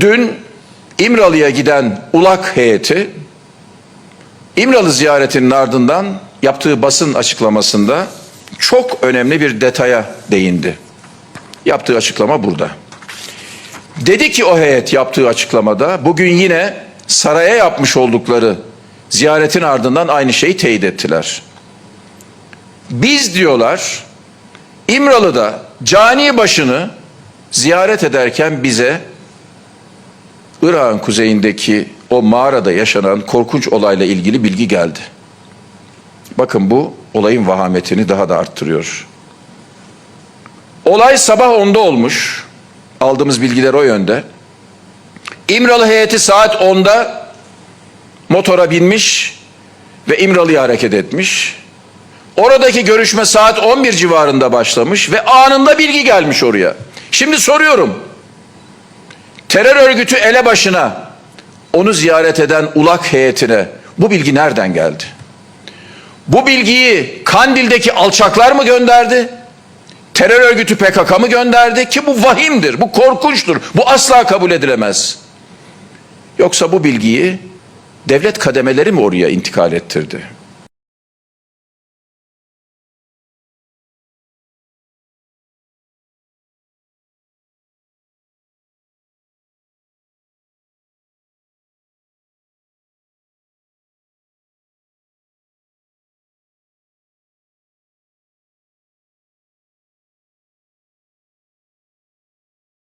Dün İmralı'ya giden ulak heyeti İmralı ziyaretinin ardından yaptığı basın açıklamasında çok önemli bir detaya değindi. Yaptığı açıklama burada. Dedi ki o heyet yaptığı açıklamada bugün yine saraya yapmış oldukları ziyaretin ardından aynı şeyi teyit ettiler. Biz diyorlar İmralı'da cani başını ziyaret ederken bize Irak'ın kuzeyindeki o mağarada yaşanan korkunç olayla ilgili bilgi geldi. Bakın bu olayın vahametini daha da arttırıyor. Olay sabah 10'da olmuş. Aldığımız bilgiler o yönde. İmralı heyeti saat 10'da motora binmiş ve İmralı'ya hareket etmiş. Oradaki görüşme saat 11 civarında başlamış ve anında bilgi gelmiş oraya. Şimdi soruyorum. Terör örgütü elebaşına onu ziyaret eden ulak heyetine bu bilgi nereden geldi? Bu bilgiyi Kandil'deki alçaklar mı gönderdi? Terör örgütü PKK mı gönderdi? Ki bu vahimdir, bu korkunçtur, bu asla kabul edilemez. Yoksa bu bilgiyi devlet kademeleri mi oraya intikal ettirdi?